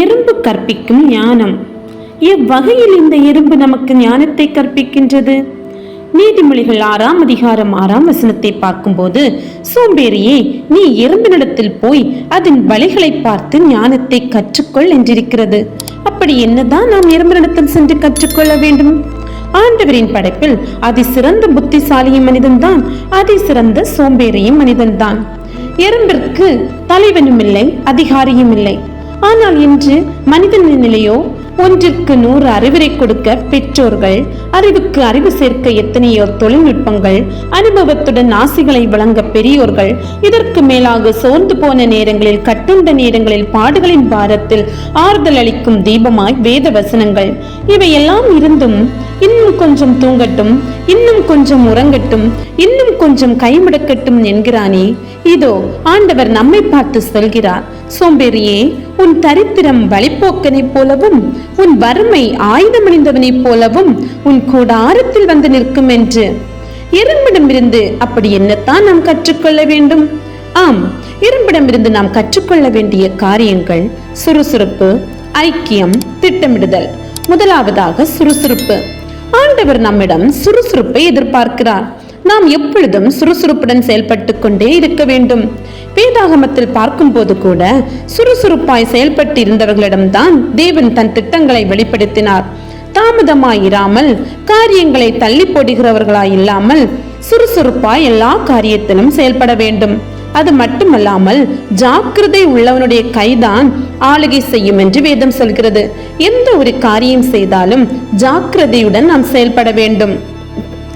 எறும்பு கற்பிக்கும் ஞானம். எவ்வகையில் இந்த எறும்பு நமக்கு ஞானத்தை கற்பிக்கின்றது? நீதிமொழிகள் ஆறாம் அதிகாரம் ஆறாம் வசனத்தை பார்க்கும்போது சோம்பேறியே நீ எறும்பினிடத்தில் போய் அதன் வழிகளை பார்த்து ஞானத்தை கற்றுக்கொள் என்றிருக்கிறது. அப்படி என்னதான் நாம் எறும்பினிடத்தில் சென்று கற்றுக்கொள்ள வேண்டும்? ஆண்டவரின் படைப்பில் அதிசிறந்த புத்திசாலியும் மனிதன்தான் அதிசிறந்த சோம்பேறியும் மனிதன்தான். எறும்பிற்கு தலைவனும் இல்லை அதிகாரியும் இல்லை ஆனால் இன்று மனிதனின் நிலையோ ஒன்றிற்கு நூறு அறிவுரை கொடுக்க பெற்றோர்கள் அறிவுக்கு அறிவு சேர்க்க எத்தனையோ தொழில்நுட்பங்கள் அனுபவத்துடன் ஆசிகளை வழங்க பெரியோர்கள் இதற்கு மேலாக சோர்ந்து போன நேரங்களில் கட்டுண்ட நேரங்களில் பாடுகளின் பாரத்தில் ஆறுதல் அளிக்கும் தீபமாய் வேத வசனங்கள். இவையெல்லாம் இருந்தும் இன்னும் கொஞ்சம் தூங்கட்டும் இன்னும் கொஞ்சம் உறங்கட்டும் இன்னும் கொஞ்சம் கைமுடக்கட்டும் என்கிறானே இதோ ஆண்டவர் நம்மை பார்த்து சொல்கிறார். சோம்பேறியே உன் தரித்திரம் வழிப்போக்கனைப் போலவும் உன் வறுமை ஆயுதமணிந்தவனைப் போலவும் உன் கூடாரத்தில் வந்து நிற்கும் என்று. இரும்பிடமிருந்து அப்படி என்னத்தான் நாம் கற்றுக்கொள்ள வேண்டும்? ஆம் இரும்பிடமிருந்து நாம் கற்றுக்கொள்ள வேண்டிய காரியங்கள் சுறுசுறுப்பு ஐக்கியம் திட்டமிடுதல். முதலாவதாக சுறுசுறுப்பு. ஆண்டவர் நம்மிடம் சுறுசுறுப்பை எதிர்பார்க்கிறார். நாம் எப்பொழுதும் சுறுசுறுப்புடன் செயல்பட்டு கொண்டே இருக்க வேண்டும். வேதாகமத்தில் பார்க்கும்போது கூட சுறுசுறுப்பாய் செயல்பட்டு இருந்தவர்களிடம்தான் தேவன் தன் திட்டங்களை வெளிப்படுத்தினார். தாமதமாயிராமல் காரியங்களை தள்ளி போடுகிறவர்களாய் இல்லாமல் சுறுசுறுப்பாய் எல்லா காரியத்திலும் செயல்பட வேண்டும். அது மட்டுமல்லாமல் ஜாக்கிரதை உள்ளவனுடைய கைதான் ஆளுகை செய்யும் என்று வேதம் சொல்கிறது. எந்த ஒரு காரியம் செய்தாலும் ஜாக்கிரதையுடன் நாம் செயல்பட வேண்டும்.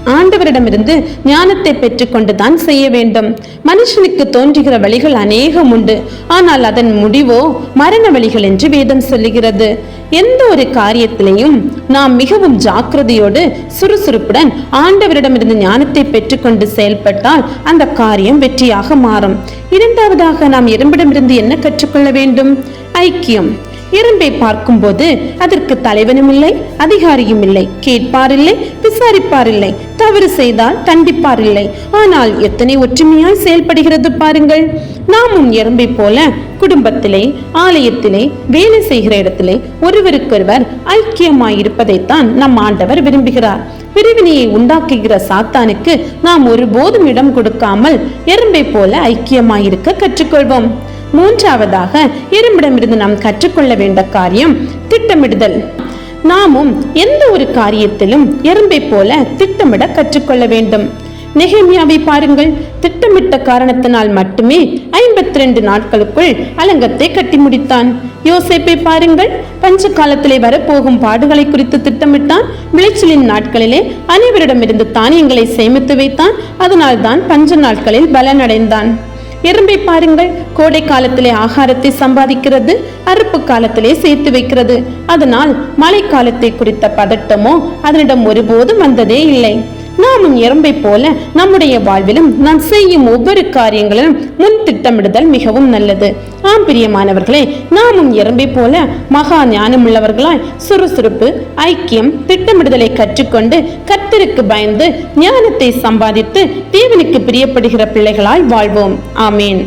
ஆண்டவரிடமிருந்து ஞானத்தை பெற்றுக்கொண்டுதான் செய்ய வேண்டும். மனுஷனுக்கு தோன்றுகிற வழிகள் அநேகம் உண்டு. ஆனால் அதன் முடிவோ மரண வழிகள் என்று வேதம் சொல்லுகிறது. எந்த ஒரு காரியத்திலையும் நாம் மிகவும் ஜாக்கிரதையோடு சுறுசுறுப்புடன் ஆண்டவரிடமிருந்து ஞானத்தை பெற்றுக்கொண்டு செயல்பட்டால் அந்த காரியம் வெற்றியாக மாறும். இரண்டாவதாக நாம் எறும்பிடமிருந்து என்ன கற்றுக்கொள்ள வேண்டும்? ஐக்கியம். எறும்பை பார்க்கும்போது அதற்கு தலைவனும் இல்லை அதிகாரியும் இல்லை கேட்பாரில்லை விசாரிப்பாரில்லை தவறு செய்தால் தண்டிப்பார் இல்லை ஆனால் எத்தனை ஒற்றுமையாய் செயல்படுகிறது பாருங்கள். நாமும் எறும்பை போல குடும்பத்திலே ஆலயத்திலே வேலை செய்கிற இடத்திலே ஒருவருக்கொருவர் ஐக்கியமாயிருப்பதைத்தான் நம் ஆண்டவர் விரும்புகிறார். பிரிவினையை உண்டாக்குகிற சாத்தானுக்கு நாம் ஒருபோதும் இடம் கொடுக்காமல் எறும்பை போல ஐக்கியமாயிருக்க கற்றுக்கொள்வோம். மூன்றாவதாக இரும்பிடமிருந்து நாம் கற்றுக்கொள்ள வேண்ட காரியம் திட்டமிடுதல். நாமும் எந்த ஒரு காரியத்திலும் எறும்பை போல திட்டமிட கற்றுக்கொள்ள வேண்டும். நெகேமியாவை பாருங்கள். திட்டமிட்ட காரணத்தினால் மட்டுமே ஐம்பத்தி ரெண்டு நாட்களுக்குள் அலங்கத்தை கட்டி முடித்தான். யோசேப்பை பாருங்கள். பஞ்ச காலத்திலே வரப்போகும் பாடுகளை குறித்து திட்டமிட்டான். விளைச்சலின் நாட்களிலே அனைவரிடமிருந்து தானியங்களை சேமித்து வைத்தான். அதனால்தான் பஞ்ச நாட்களில் பலனடைந்தான். எறும்பை பாருங்கள். கோடை காலத்திலே ஆகாரத்தை சம்பாதிக்கிறது அறுப்பு காலத்திலே சேர்த்து வைக்கிறது. அதனால் மழை காலத்தை குறித்த பதட்டமோ அதனிடம் ஒருபோதும் வந்ததே இல்லை. நாமும் எறும்பை போல நம்முடைய வாழ்விலும் நாம் செய்யும் ஒவ்வொரு காரியங்களிலும் முன் திட்டமிடுதல் மிகவும் நல்லது. ஆம் பிரியமானவர்களே நாமும் எறும்பை போல மகா ஞானமுள்ளவர்களாய் சுறுசுறுப்பு ஐக்கியம் திட்டமிடுதலை கற்றுக்கொண்டு கர்த்தருக்கு பயந்து ஞானத்தை சம்பாதித்து தேவனுக்கு பிரியப்படுகிற பிள்ளைகளாய் வாழ்வோம். ஆமீன்.